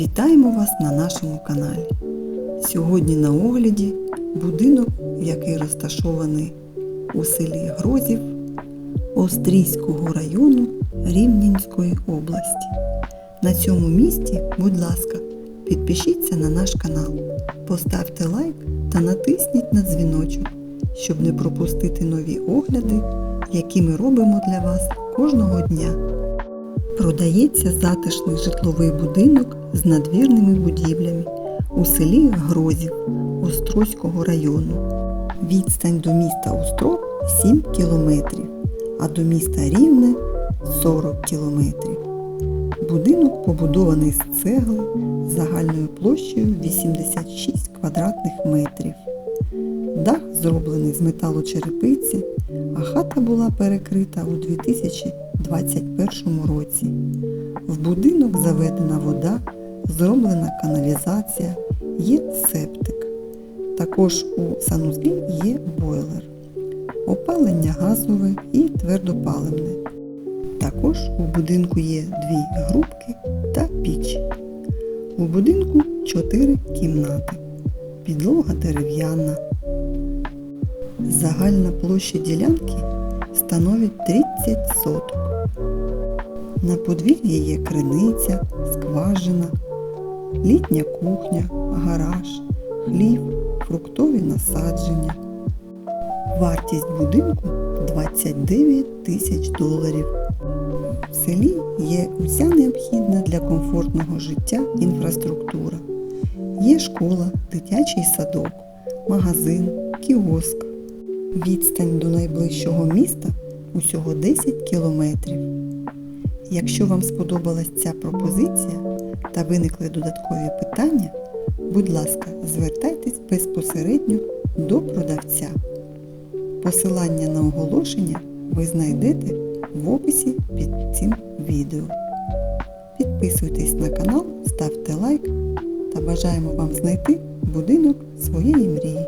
Вітаємо вас на нашому каналі. Сьогодні на огляді будинок, який розташований у селі Грозів Острізького району Рівненської області. На цьому місці, будь ласка, підпишіться на наш канал, поставте лайк та натисніть на дзвіночок, щоб не пропустити нові огляди, які ми робимо для вас кожного дня. Продається затишний житловий будинок з надвірними будівлями у селі Грозів Острозького району. Відстань до міста Острог 7 кілометрів, а до міста Рівне 40 кілометрів. Будинок побудований з цегли загальною площею 86 квадратних метрів. Дах зроблений з металочерепиці, а хата була перекрита у 2021 році. В будинок заведена вода, зроблена каналізація, є септик. Також у санузлі є бойлер, опалення газове і твердопаливне. Також у будинку є дві грубки та піч. У будинку чотири кімнати. Підлога дерев'яна. Загальна площа ділянки становить 30 соток. На подвір'ї є криниця, скважина, літня кухня, гараж, хлів, фруктові насадження. Вартість будинку 29 тисяч доларів. В селі є вся необхідна для комфортного життя інфраструктура. Є школа, дитячий садок, магазин, кіоск. Відстань до найближчого міста усього 10 кілометрів. Якщо вам сподобалась ця пропозиція та виникли додаткові питання, будь ласка, звертайтесь безпосередньо до продавця. Посилання на оголошення ви знайдете в описі під цим відео. Підписуйтесь на канал, ставте лайк та бажаємо вам знайти будинок своєї мрії.